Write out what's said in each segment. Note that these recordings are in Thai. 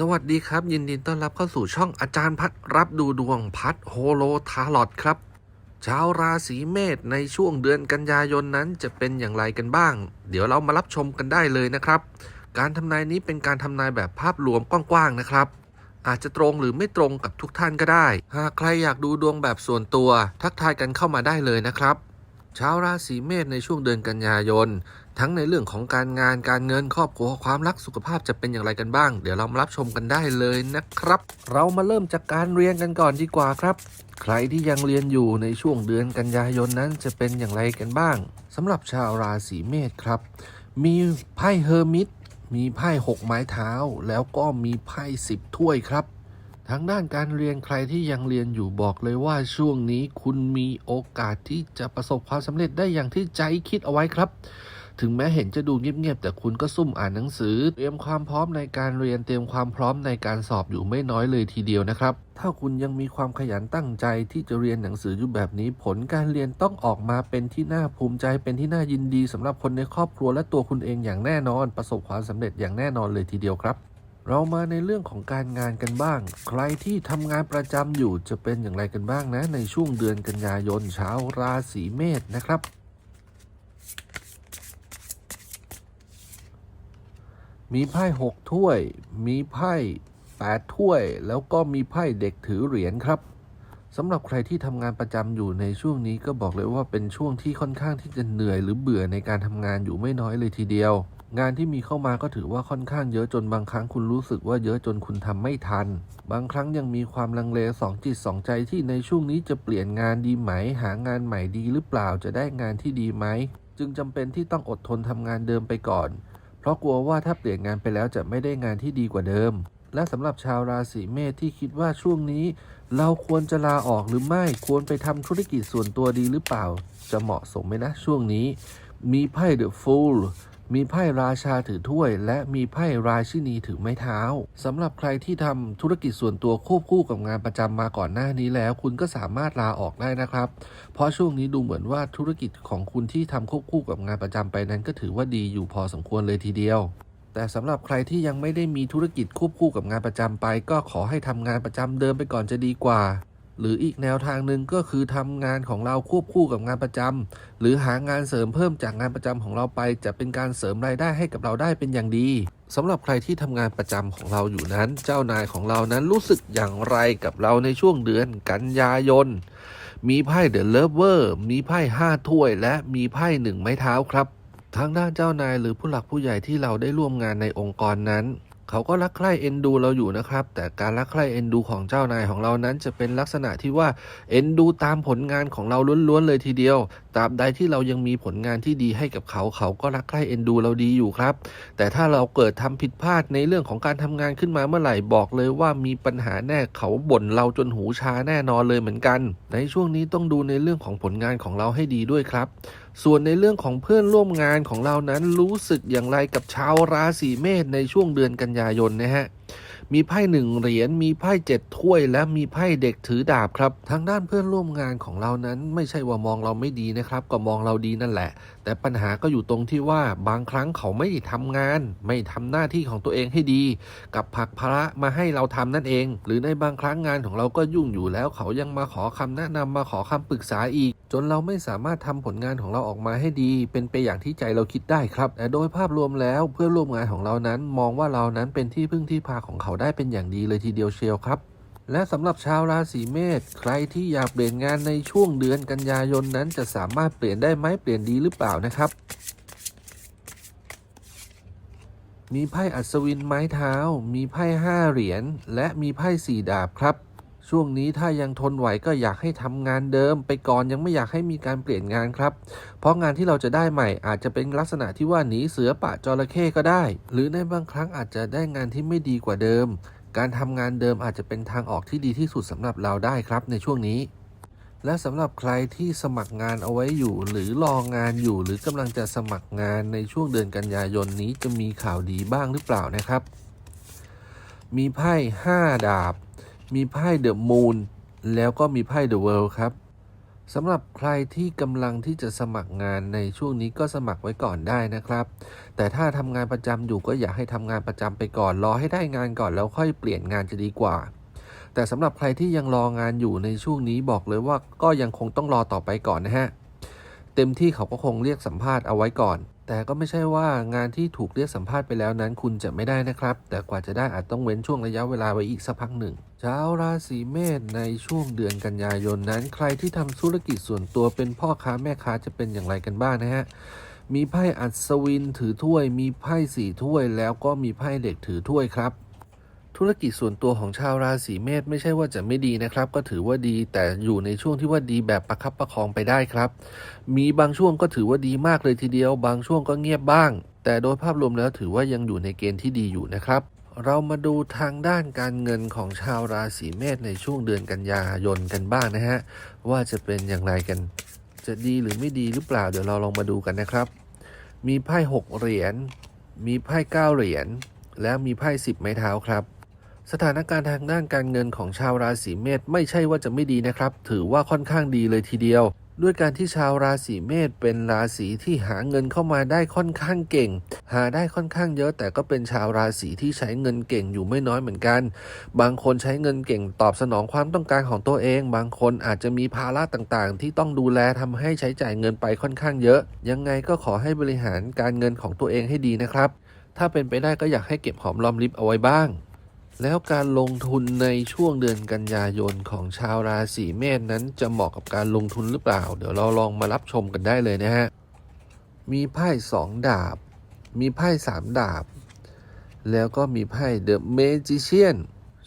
สวัสดีครับ ยินดีต้อนรับเข้าสู่ช่องอาจารย์พัดรับดูดวงพัดโฮโลทาลอดครับชาวราศีเมษในช่วงเดือนกันยายนนั้นจะเป็นอย่างไรกันบ้าง เดี๋ยวเรามารับชมกันได้เลยนะครับ การทำนายนี้เป็นการทำนายแบบภาพรวมกว้างๆนะครับ อาจจะตรงหรือไม่ตรงกับทุกท่านก็ได้ หากใครอยากดูดวงแบบส่วนตัว ทักทายกันเข้ามาได้เลยนะครับ ชาวราศีเมษในช่วงเดือนกันยายน ทั้งในเรื่องของการงานการเงินครอบครัวความรักสุขภาพจะเป็นอย่างไรกันบ้าง เดี๋ยวเรามารับชมกันได้เลยนะครับ เรามาเริ่มจากการเรียนกันก่อนดีกว่าครับ ใครที่ยังเรียนอยู่ในช่วงเดือนกันยายนนั้นจะเป็นอย่างไรกันบ้างสำหรับชาวราศีเมษครับ มีไพ่เฮอร์มิตมีไพ่หกไม้เท้า แล้วก็มีไพ่สิบถ้วยครับ ทางด้านการเรียนใครที่ยังเรียนอยู่บอกเลยว่าช่วงนี้คุณมีโอกาสที่จะประสบความสำเร็จได้อย่างที่ใจคิดเอาไว้ครับ ถึงแม้เห็นจะดูเงียบๆแต่คุณก็ซุ่มอ่านหนังสือ เตรียมความพร้อมในการเรียนเตรียมความพร้อมในการสอบอยู่ไม่น้อยเลยทีเดียวนะครับ ถ้าคุณยังมีความขยันตั้งใจที่จะเรียนหนังสืออยู่แบบนี้ ผลการเรียนต้องออกมาเป็นที่น่าภูมิใจเป็นที่น่ายินดีสำหรับคนในครอบครัวและตัวคุณเองอย่างแน่นอน ประสบความสำเร็จอย่างแน่นอนเลยทีเดียวครับ เรามาในเรื่องของการงานกันบ้าง ใครที่ทำงานประจำอยู่จะเป็นอย่างไรกันบ้างนะ ในช่วงเดือนกันยายนชาวราศีเมษนะครับ มีไพ่หกถ้วย มีไพ่แปดถ้วย แล้วก็มีไพ่เด็กถือเหรียญครับสำหรับใครที่ทำงานประจำอยู่ในช่วงนี้ก็บอกเลยว่าเป็นช่วงที่ค่อนข้างที่จะเหนื่อยหรือเบื่อในการทำงานอยู่ไม่น้อยเลยทีเดียว งานที่มีเข้ามาก็ถือว่าค่อนข้างเยอะจนบางครั้งคุณรู้สึกว่าเยอะจนคุณทำไม่ทัน บางครั้งยังมีความลังเลสองจิตสองใจที่ในช่วงนี้จะเปลี่ยนงานดีไหม หางานใหม่ดีหรือเปล่าจะได้งานที่ดีไหม จึงจำเป็นที่ต้องอดทนทำงานเดิมไปก่อน เพราะกลัวว่าถ้าเปลี่ยนงานไปแล้วจะไม่ได้งานที่ดีกว่าเดิม และสำหรับชาวราศีเมษที่คิดว่าช่วงนี้ เราควรจะลาออกหรือไม่ควรไปทำธุรกิจส่วนตัวดีหรือเปล่า จะเหมาะสมไหมนะช่วงนี้ มีไพ่เดอะฟูล มีไพ่ราชาถือถ้วย และมีไพ่ราชินีถือไม้เท้าสำหรับใครที่ทำธุรกิจส่วนตัวควบคู่กับงานประจำมาก่อนหน้านี้แล้ว คุณก็สามารถลาออกได้นะครับ เพราะช่วงนี้ดูเหมือนว่าธุรกิจของคุณที่ทำควบคู่กับงานประจำไปนั้น ก็ถือว่าดีอยู่พอสมควรเลยทีเดียวแต่สำหรับใครที่ยังไม่ได้มีธุรกิจควบคู่กับงานประจำไป ก็ขอให้ทำงานประจำเดิมไปก่อนจะดีกว่า หรืออีกแนวทางหนึ่งก็คือทำงานของเราควบคู่กับงานประจำหรือหางานเสริมเพิ่มจากงานประจำของเราไป จะเป็นการเสริมรายได้ให้กับเราได้เป็นอย่างดีสำหรับใครที่ทำงานประจำของเราอยู่นั้น เจ้านายของเรานั้นรู้สึกอย่างไรกับเราในช่วงเดือนกันยายน มีไพ่เดอะเลิฟเวอร์มีไพ่ห้าถ้วย และมีไพ่หนึ่งไม้เท้าครับทางด้านเจ้านายหรือผู้หลักผู้ใหญ่ที่เราได้ร่วมงานในองค์กรนั้น เขาก็รักใคร่เอ็นดูเราอยู่นะครับ แต่การรักใคร่เอ็นดูของเจ้านายของเรานั้นจะเป็นลักษณะที่ว่าเอ็นดูตามผลงานของเราล้วนๆเลยทีเดียวตราบใดที่เรายังมีผลงานที่ดีให้กับเขา เขาก็รักใคร่เอ็นดูเราดีอยู่ครับ แต่ถ้าเราเกิดทำผิดพลาดในเรื่องของการทำงานขึ้นมาเมื่อไหร่บอกเลยว่ามีปัญหาแน่เขาบ่นเราจนหูชาแน่นอนเลยเหมือนกัน ในช่วงนี้ต้องดูในเรื่องของผลงานของเราให้ดีด้วยครับ ส่วนในเรื่องของเพื่อนร่วมงานของเรานั้นรู้สึกอย่างไรกับชาวราศีเมษในช่วงเดือนกันยายนนะฮะมีไพ่หนึ่งเหรียญ มีไพ่เจ็ดถ้วย และมีไพ่เด็กถือดาบครับ ทางด้านเพื่อนร่วมงานของเรานั้น ไม่ใช่ว่ามองเราไม่ดีนะครับ ก็มองเราดีนั่นแหละ แต่ปัญหาก็อยู่ตรงที่ว่าบางครั้งเขาไม่ทำงาน ไม่ทำหน้าที่ของตัวเองให้ดี กับผักภาระมาให้เราทำนั่นเอง หรือในบางครั้งงานของเราก็ยุ่งอยู่แล้ว เขายังมาขอคำแนะนำมาขอคำปรึกษาอีกจนเราไม่สามารถทำผลงานของเราออกมาให้ดี เป็นไปอย่างที่ใจเราคิดได้ครับ แต่โดยภาพรวมแล้วเพื่อนร่วมงานของเรานั้น มองว่าเรานั้นเป็นที่พึ่งที่พาของเขาได้เป็นอย่างดีเลยทีเดียวเชียวครับและสำหรับชาวราศีเมษใครที่อยากเปลี่ยนงานในช่วงเดือนกันยายนนั้นจะสามารถเปลี่ยนได้ไหมเปลี่ยนดีหรือเปล่านะครับ มีไพ่อัศวินไม้เท้า มีไพ่ห้าเหรียญและมีไพ่สี่ดาบครับ ช่วงนี้ถ้ายังทนไหวก็อยากให้ทำงานเดิม ไปก่อนยังไม่อยากให้มีการเปลี่ยนงานครับ เพราะงานที่เราจะได้ใหม่อาจจะเป็นลักษณะที่ว่าหนีเสือปะจระเข้ก็ได้ หรือในบางครั้งอาจจะได้งานที่ไม่ดีกว่าเดิม การทำงานเดิมอาจจะเป็นทางออกที่ดีที่สุดสำหรับเราได้ครับในช่วงนี้และสำหรับใครที่สมัครงานเอาไว้อยู่ หรือรองานอยู่หรือกำลังจะสมัครงานในช่วงเดือนกันยายนนี้จะมีข่าวดีบ้างหรือเปล่านะครับ มีไพ่ห้าดาบ มีไพ่เดอะมูนแล้วก็มีไพ่เดอะเวิลด์ครับสำหรับใครที่กำลังที่จะสมัครงานในช่วงนี้ก็สมัครไว้ก่อนได้นะครับ แต่ถ้าทำงานประจำอยู่ก็อยากให้ทำงานประจำไปก่อน รอให้ได้งานก่อนแล้วค่อยเปลี่ยนงานจะดีกว่า แต่สำหรับใครที่ยังรองานอยู่ในช่วงนี้บอกเลยว่าก็ยังคงต้องรอต่อไปก่อนนะฮะ เต็มที่เขาก็คงเรียกสัมภาษณ์เอาไว้ก่อน แต่ก็ไม่ใช่ว่างานที่ถูกเรียกสัมภาษณ์ไปแล้วนั้น คุณจะไม่ได้นะครับ แต่กว่าจะได้อาจต้องเว้นช่วงระยะเวลาไว้อีกสักพักหนึ่ง ชาวราศีเมษในช่วงเดือนกันยายนนั้น ใครที่ทำธุรกิจส่วนตัวเป็นพ่อค้าแม่ค้าจะเป็นอย่างไรกันบ้างนะฮะ มีไพ่อัศวินถือถ้วย มีไพ่สี่ถ้วย แล้วก็มีไพ่เด็กถือถ้วยครับ ธุรกิจส่วนตัวของชาวราศีเมษไม่ใช่ว่าจะไม่ดีนะครับ ก็ถือว่าดีแต่อยู่ในช่วงที่ว่าดีแบบประคับประคองไปได้ครับ มีบางช่วงก็ถือว่าดีมากเลยทีเดียว บางช่วงก็เงียบบ้าง แต่โดยภาพรวมแล้วถือว่ายังอยู่ในเกณฑ์ที่ดีอยู่นะครับ เรามาดูทางด้านการเงินของชาวราศีเมษในช่วงเดือนกันยายนกันบ้างนะฮะ ว่าจะเป็นอย่างไรกัน จะดีหรือไม่ดีหรือเปล่า เดี๋ยวเราลองมาดูกันนะครับ มีไพ่หกเหรียญ มีไพ่เก้าเหรียญ แล้วมีไพ่สิบไม้เท้าครับ สถานการณ์ทางด้านการเงินของชาวราศีเมษไม่ใช่ว่าจะไม่ดีนะครับ ถือว่าค่อนข้างดีเลยทีเดียว ด้วยการที่ชาวราศีเมษเป็นราศีที่หาเงินเข้ามาได้ค่อนข้างเก่ง หาได้ค่อนข้างเยอะ แต่ก็เป็นชาวราศีที่ใช้เงินเก่งอยู่ไม่น้อยเหมือนกัน บางคนใช้เงินเก่งตอบสนองความต้องการของตัวเอง บางคนอาจจะมีภาระต่างๆ ที่ต้องดูแลทำให้ใช้จ่ายเงินไปค่อนข้างเยอะ ยังไงก็ขอให้บริหารการเงินของตัวเองให้ดีนะครับ ถ้าเป็นไปได้ก็อยากให้เก็บหอมรอมริบเอาไว้บ้าง แล้วการลงทุนในช่วงเดือนกันยายนของชาวราศีเมษนั้นจะเหมาะกับการลงทุนหรือเปล่า เดี๋ยวเราลองมารับชมกันได้เลยนะฮะ มีไพ่สองดาบ มีไพ่สามดาบ แล้วก็มีไพ่เดอะเมจิเชียน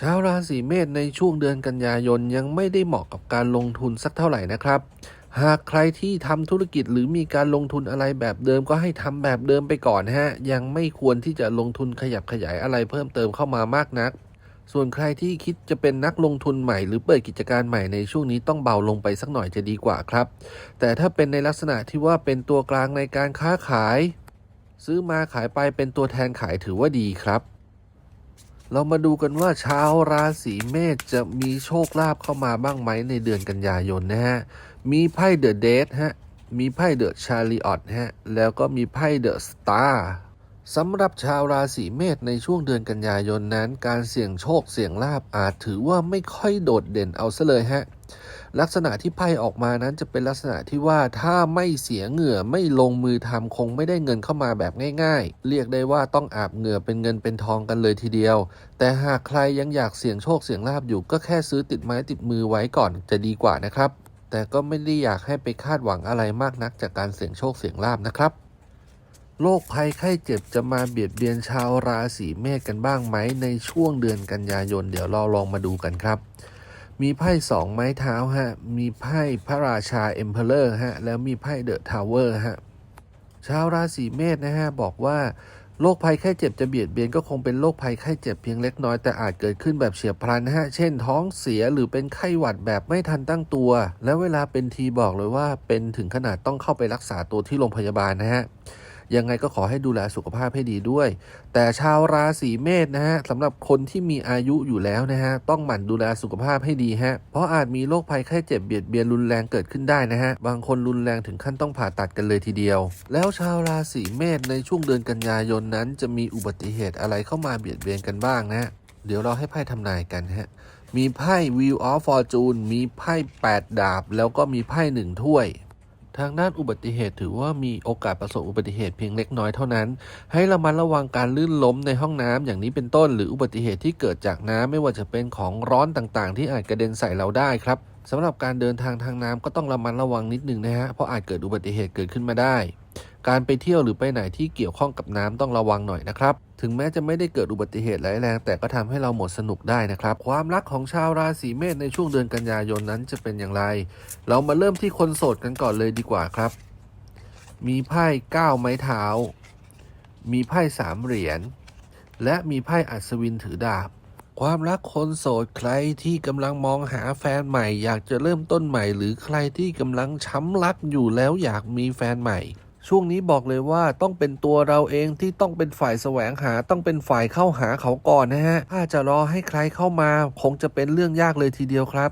ชาวราศีเมษในช่วงเดือนกันยายนยังไม่ได้เหมาะกับการลงทุนสักเท่าไหร่นะครับ หากใครที่ทำธุรกิจหรือมีการลงทุนอะไรแบบเดิมก็ให้ทำแบบเดิมไปก่อนฮะ ยังไม่ควรที่จะลงทุนขยับขยายอะไรเพิ่มเติมเข้ามามากนัก ส่วนใครที่คิดจะเป็นนักลงทุนใหม่หรือเปิดกิจการใหม่ในช่วงนี้ต้องเบาลงไปสักหน่อยจะดีกว่าครับ แต่ถ้าเป็นในลักษณะที่ว่าเป็นตัวกลางในการค้าขาย ซื้อมาขายไปเป็นตัวแทนขายถือว่าดีครับเรามาดูกันว่าชาวราศีเมษจะมีโชคลาภเข้ามาบ้างไหมในเดือนกันยายนนะฮะ มีไพ่เดอะเดทฮะ มีไพ่เดอะชาริออตฮะ แล้วก็มีไพ่เดอะสตาร์สำหรับชาวราศีเมษในช่วงเดือนกันยายนนั้น การเสี่ยงโชคเสี่ยงลาบอาจถือว่าไม่ค่อยโดดเด่นเอาซะเลยฮะ ลักษณะที่ไพ่ออกมานั้นจะเป็นลักษณะที่ว่าถ้าไม่เสียเหงื่อไม่ลงมือทำคงไม่ได้เงินเข้ามาแบบง่าย ๆ เรียกได้ว่าต้องอาบเหงื่อเป็นเงินเป็นทองกันเลยทีเดียว แต่หากใครยังอยากเสี่ยงโชคเสี่ยงลาบอยู่ก็แค่ซื้อติดไม้ติดมือไว้ก่อนจะดีกว่านะครับ แต่ก็ไม่ได้อยากให้ไปคาดหวังอะไรมากนักจากการเสี่ยงโชคเสี่ยงลาบนะครับ โรคภัยไข้เจ็บจะมาเบียดเบียนชาวราศีเมษกันบ้างไหมในช่วงเดือนกันยายน เดี๋ยวเราลองมาดูกันครับ มีไพ่สองไม้เท้าฮะ มีไพ่พระราชาเอ็มเพลเลอร์ฮะ แล้วมีไพ่เดอะทาวเวอร์ฮะ ชาวราศีเมษนะฮะบอกว่า โรคภัยไข้เจ็บจะเบียดเบียนก็คงเป็นโรคภัยไข้เจ็บเพียงเล็กน้อยแต่อาจเกิดขึ้นแบบเฉียบพลันนะฮะ เช่นท้องเสียหรือเป็นไข้หวัดแบบไม่ทันตั้งตัว และเวลาเป็นทีบอกเลยว่าเป็นถึงขนาดต้องเข้าไปรักษาตัวที่โรงพยาบาลนะฮะ ยังไงก็ขอให้ดูแลสุขภาพให้ดีด้วย แต่ชาวราศีเมษนะฮะสำหรับคนที่มีอายุอยู่แล้วนะฮะต้องหมั่นดูแลสุขภาพให้ดีฮะเพราะอาจมีโรคภัยไข้เจ็บเบียดเบียนรุนแรงเกิดขึ้นได้นะฮะบางคนรุนแรงถึงขั้นต้องผ่าตัดกันเลยทีเดียว แล้วชาวราศีเมษในช่วงเดือนกันยายนนั้น จะมีอุบัติเหตุอะไรเข้ามาเบียดเบียนกันบ้างนะเดี๋ยวเราให้ไพ่ทำนายกันฮะมีไพ่ Wheel of Fortune มีไพ่ 8 ดาบ แล้วก็มีไพ่หนึ่งถ้วย ทางด้านอุบัติเหตุถือว่ามีโอกาสประสบอุบัติเหตุเพียงเล็กน้อยเท่านั้น ให้ระมัดระวังการลื่นล้มในห้องน้ำอย่างนี้เป็นต้น หรืออุบัติเหตุที่เกิดจากน้ำไม่ว่าจะเป็นของร้อนต่างๆ ที่อาจกระเด็นใส่เราได้ครับสำหรับการเดินทางทางน้ำก็ต้องระมัดระวังนิดหนึ่งนะฮะเพราะอาจเกิดอุบัติเหตุเกิดขึ้นมาได้ การไปเที่ยวหรือไปไหนที่เกี่ยวข้องกับน้ำต้องระวังหน่อยนะครับ ถึงแม้จะไม่ได้เกิดอุบัติเหตุร้ายแรง แต่ก็ทำให้เราหมดสนุกได้นะครับ ความรักของชาวราศีเมษในช่วงเดือนกันยายนนั้นจะเป็นอย่างไร เรามาเริ่มที่คนโสดกันก่อนเลยดีกว่าครับ มีไพ่เก้าไม้เท้า มีไพ่สามเหรียญ และมีไพ่อัศวินถือดาบความรักคนโสดใครที่กำลังมองหาแฟนใหม่ อยากจะเริ่มต้นใหม่ หรือใครที่กำลังช้ำรักอยู่แล้วอยากมีแฟนใหม่ ช่วงนี้บอกเลยว่าต้องเป็นตัวเราเองที่ต้องเป็นฝ่ายแสวงหาต้องเป็นฝ่ายเข้าหาเขาก่อนนะฮะ ถ้าจะรอให้ใครเข้ามา คงจะเป็นเรื่องยากเลยทีเดียวครับ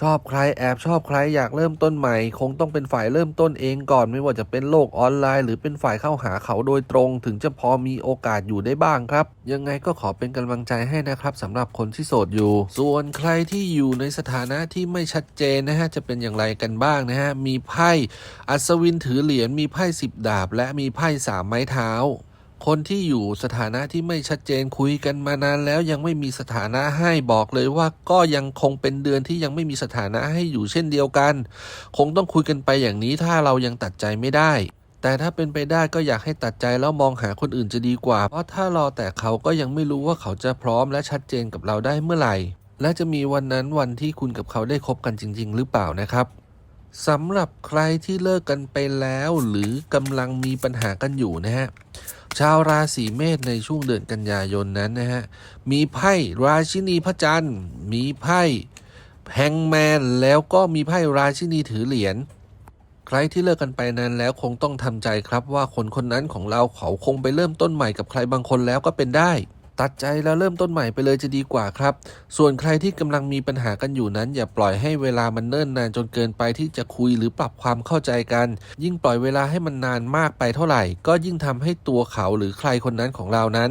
ชอบใครแอบชอบใครอยากเริ่มต้นใหม่ คงต้องเป็นฝ่ายเริ่มต้นเองก่อนไม่ว่าจะเป็นโลกออนไลน์ หรือเป็นฝ่ายเข้าหาเขาโดยตรง ถึงจะพอมีโอกาสอยู่ได้บ้างครับ ยังไงก็ขอเป็นกำลังใจให้นะครับสำหรับคนที่โสดอยู่ ส่วนใครที่อยู่ในสถานะที่ไม่ชัดเจนนะฮะจะเป็นอย่างไรกันบ้างนะฮะมีไพ่อัศวินถือเหรียญมีไพ่สิบดาบ และมีไพ่สามไม้เท้า คนที่อยู่สถานะที่ไม่ชัดเจนคุยกันมานานแล้วยังไม่มีสถานะให้บอกเลยว่าก็ยังคงเป็นเดือนที่ยังไม่มีสถานะให้อยู่เช่นเดียวกัน คงต้องคุยกันไปอย่างนี้ถ้าเรายังตัดใจไม่ได้ แต่ถ้าเป็นไปได้ก็อยากให้ตัดใจแล้วมองหาคนอื่นจะดีกว่า เพราะถ้ารอแต่เขาก็ยังไม่รู้ว่าเขาจะพร้อมและชัดเจนกับเราได้เมื่อไหร่ และจะมีวันนั้นวันที่คุณกับเขาได้คบกันจริง ๆ หรือเปล่านะครับ สำหรับใครที่เลิกกันไปแล้วหรือกำลังมีปัญหากันอยู่นะฮะ ชาวราศีเมษในช่วงเดือนกันยายนนั้นนะฮะ มีไพ่ราชินีพระจันทร์ มีไพ่แฮงแมน แล้วก็มีไพ่ราชินีถือเหรียญ ใครที่เลิกกันไปนั้นแล้วคงต้องทำใจครับว่าคนคนนั้นของเราเขาคงไปเริ่มต้นใหม่กับใครบางคนแล้วก็เป็นได้ ตัดใจแล้วเริ่มต้นใหม่ไปเลยจะดีกว่าครับ ส่วนใครที่กำลังมีปัญหากันอยู่นั้น อย่าปล่อยให้เวลามันเนิ่นนานจนเกินไปที่จะคุยหรือปรับความเข้าใจกัน ยิ่งปล่อยเวลาให้มันนานมากไปเท่าไหร่ ก็ยิ่งทำให้ตัวเขาหรือใครคนนั้นของเรานั้น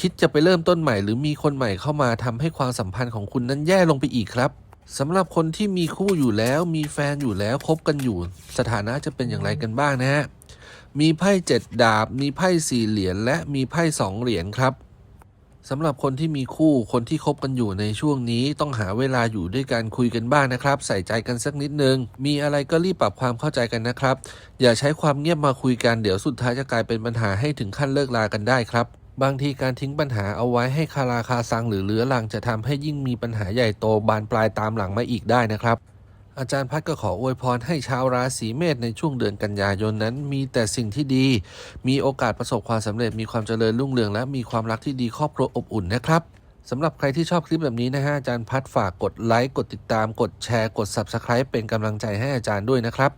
คิดจะไปเริ่มต้นใหม่หรือมีคนใหม่เข้ามาทำให้ความสัมพันธ์ของคุณนั้นแย่ลงไปอีกครับสำหรับคนที่มีคู่อยู่แล้ว มีแฟนอยู่แล้วคบกันอยู่ สถานะจะเป็นอย่างไรกันบ้างนะฮะมีไพ่เจ็ดดาบ มีไพ่สี่เหรียญและมีไพ่สองเหรียญครับ สำหรับคนที่มีคู่คนที่คบกันอยู่ในช่วงนี้ ต้องหาเวลาอยู่ด้วยกันคุยกันบ้างนะครับ ใส่ใจกันสักนิดนึง มีอะไรก็รีบปรับความเข้าใจกันนะครับ อย่าใช้ความเงียบมาคุยกันเดี๋ยวสุดท้ายจะกลายเป็นปัญหาให้ถึงขั้นเลิกลากันได้ครับบางทีการทิ้งปัญหาเอาไว้ให้คาราคาซังหรือเลื้อรังจะทำให้ยิ่งมีปัญหาใหญ่โตบานปลายตามหลังมาอีกได้นะครับ อาจารย์พัดก็ขออวยพรให้ชาวราศีเมษในช่วงเดือนกันยายนนั้น มีแต่สิ่งที่ดี มีโอกาสประสบความสำเร็จ มีความเจริญรุ่งเรือง และมีความรักที่ดีครอบครัวอบอุ่นนะครับสำหรับใครที่ชอบคลิปแบบนี้นะฮะอาจารย์พัดฝากกดไลค์กดติดตาม กดแชร์กด Subscribe เป็นกำลังใจให้อาจารย์ด้วยนะครับ